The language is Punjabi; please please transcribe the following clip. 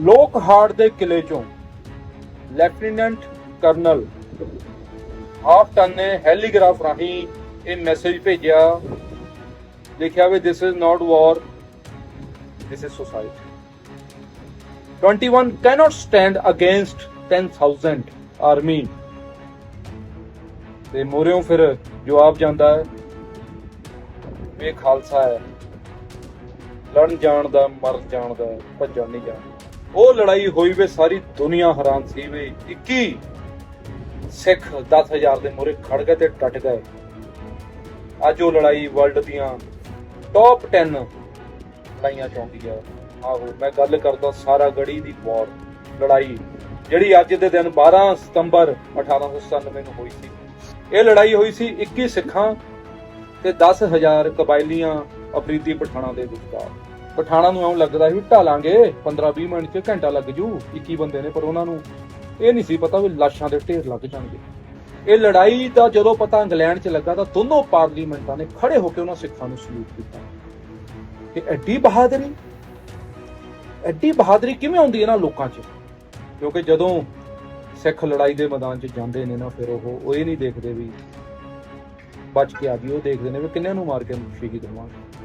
ਲੋਕਹਾਟ ਦੇ ਕਿਲੇ ਚੋਂ। ਲੈਫਟੀਨੈਂਟ ਕਰਨਲ ਹਾਫ ਨੇ ਹੈਲੀਗ੍ਰਾਫ ਰਾਹੀਂ ਇਹ ਮੈਸੇਜ ਭੇਜਿਆ। ਲਿਖਿਆ ਵੀ this is not war this is suicide 21 cannot stand against 10000 army ਤੇ ਮੋਰਿਓ ਫਿਰ ਜਵਾਬ ਜਾਂਦਾ ਹੈ ਇਹ ਖਾਲਸਾ ਹੈ। ਲੜਨ ਜਾਣ ਦਾ ਮਰ ਜਾਣ ਦਾ, ਭੱਜਣ ਨਹੀਂ ਜਾਣ। ਉਹ ਲੜਾਈ ਹੋਈ ਵੇ, ਸਾਰੀ ਦੁਨੀਆ ਹੈਰਾਨ ਸੀ ਵੇ 21 ਸਿੱਖ 10000 ਦੇ ਮੋਰੇ ਖੜ ਗਏ ਤੇ ਟੱਟ ਗਏ। ਅੱਜ ਉਹ ਲੜਾਈ ਵਰਲਡ ਦੀਆਂ ਟੌਪ 10 ਲੜਾਈਆਂ ਚਾਹੁੰਦੀ ਆ। ਆਹੋ, ਮੈਂ ਗੱਲ ਕਰਦਾ ਸਾਰਾ ਗੜੀ ਦੀ ਵਾਰ ਲੜਾਈ, ਜਿਹੜੀ ਅੱਜ ਦੇ ਦਿਨ 12 ਸਤੰਬਰ 1897 ਨੂੰ ਹੋਈ ਸੀ। ਇਹ ਲੜਾਈ ਹੋਈ ਸੀ 21 ਸਿੱਖਾਂ ਤੇ 10000 ਕਬਾਇਲੀਆਂ ਅਫਰੀਦੀ ਪਠਾਣਾ ਦੇ ਵਿਚਕਾਰ। ਪਠਾਣਾ ਨੂੰ ਐਉਂ ਲੱਗਦਾ ਸੀ ਢਾਲਾਂਗੇ 15-20 ਮਿੰਟ ਚ ਘੰਟਾ ਲੱਗ ਜੂ 21 ਬੰਦੇ ਨੇ ਪਰ ਉਹਨਾਂ ਨੂੰ ਇਹ ਨਹੀਂ ਸੀ ਪਤਾ ਵੀ ਲਾਸ਼ਾਂ ਦੇ ਢੇਰ ਲੱਗ ਜਾਣਗੇ। ਇਹ ਲੜਾਈ ਦਾ ਜਦੋਂ ਪਤਾ ਇੰਗਲੈਂਡ 'ਚ ਲੱਗਾ ਤਾਂ ਦੋਨੋਂ ਪਾਰਲੀਮੈਂਟਾਂ ਨੇ ਖੜੇ ਹੋ ਕੇ ਉਹਨਾਂ ਸਿੱਖਾਂ ਨੂੰ ਸਲੂਟ ਕੀਤਾ ਕਿ ਐਡੀ ਬਹਾਦਰੀ ਐਡੀ ਬਹਾਦਰੀ ਕਿਵੇਂ ਆਉਂਦੀ ਇਹਨਾਂ ਲੋਕਾਂ 'ਚ? ਕਿਉਂਕਿ ਜਦੋਂ ਸਿੱਖ ਲੜਾਈ ਦੇ ਮੈਦਾਨ 'ਚ ਜਾਂਦੇ ਨੇ ਨਾ, ਫਿਰ ਉਹ ਉਹ ਇਹ ਨਹੀਂ ਦੇਖਦੇ ਵੀ ਬਚ ਕੇ ਆ ਗਈ ਉਹ ਦੇਖਦੇ ਨੇ ਵੀ ਕਿੰਨਿਆਂ ਨੂੰ ਮਾਰ ਕੇ ਸ਼ਹੀਦ ਹੋਵਾਂਗੇ